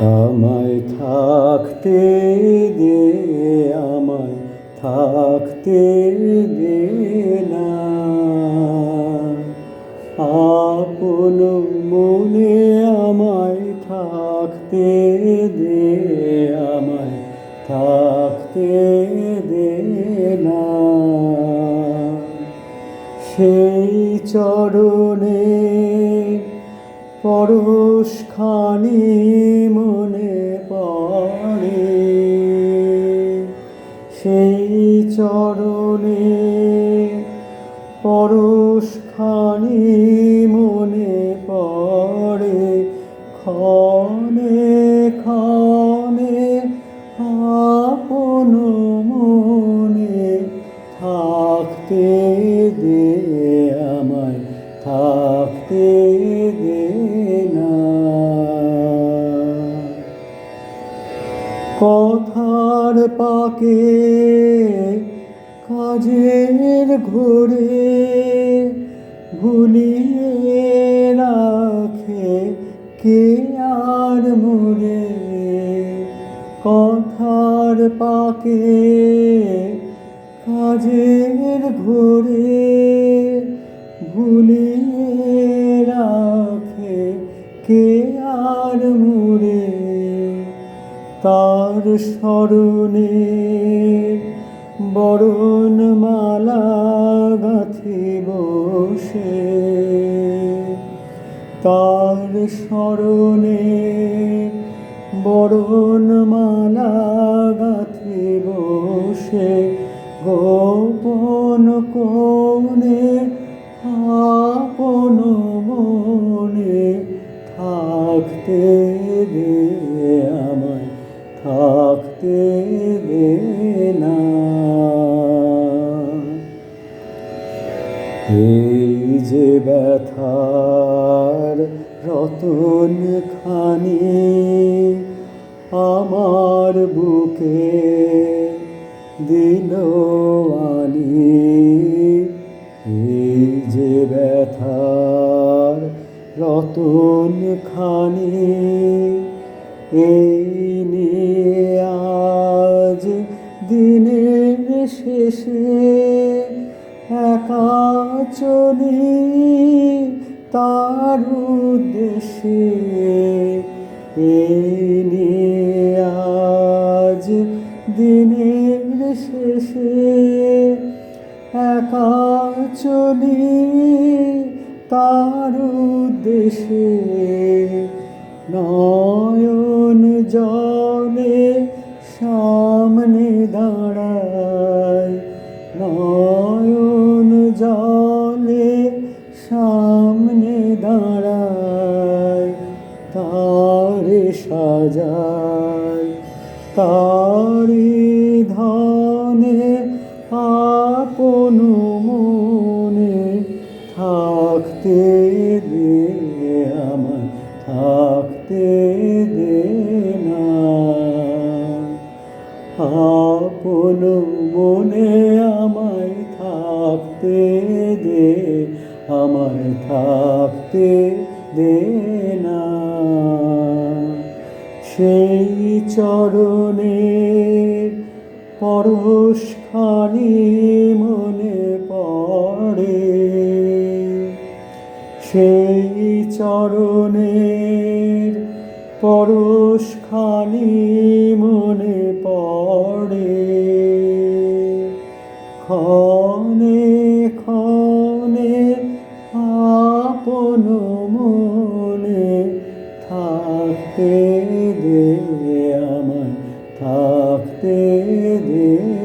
আমায় থাকতে দে, আমায় থাকতে দে না। আপন মনে আমায় থাকতে দে, আমায় থাকতে দে না। সেই চরণে পরশ খানি মনে পড়ে। সেই চরণে পরশ পাকে কাজের ঘুরে ভুলিয়ে রাখে কে আর মুরে কথার পাকে কাজের ঘুরে ভুলিয়ে রাখে কে তার স্মরণে বরণ মালা গাথি বসে। তার স্মরণে বরণ মালা গাথি বসে। গোপন কোণে, আপন মনে থাকতে থাকতে না এই যে ব্যথার রতন খানি আমার বুকে দিল আনি। এই যে ব্যথার রতন খানি এই শেষে একা চলি তার নিয়ে আজ দিনের শেষে একা চলি তার উদ্দেশ্যে নয়ন জলে সামনে দাঁড়ায় সাজায় তারি ধনে আপন মনে থাকতে দে আমায়, থাকতে দে না। আপন মনে আমায় থাকতে দে, আমায় থাকতে দে না। সেই চরণে পরশ খানি মনে পড়ে। সেই চরণের পরশ খানি মনে পড়ে। ক্ষণে আমায় থাকতে দে।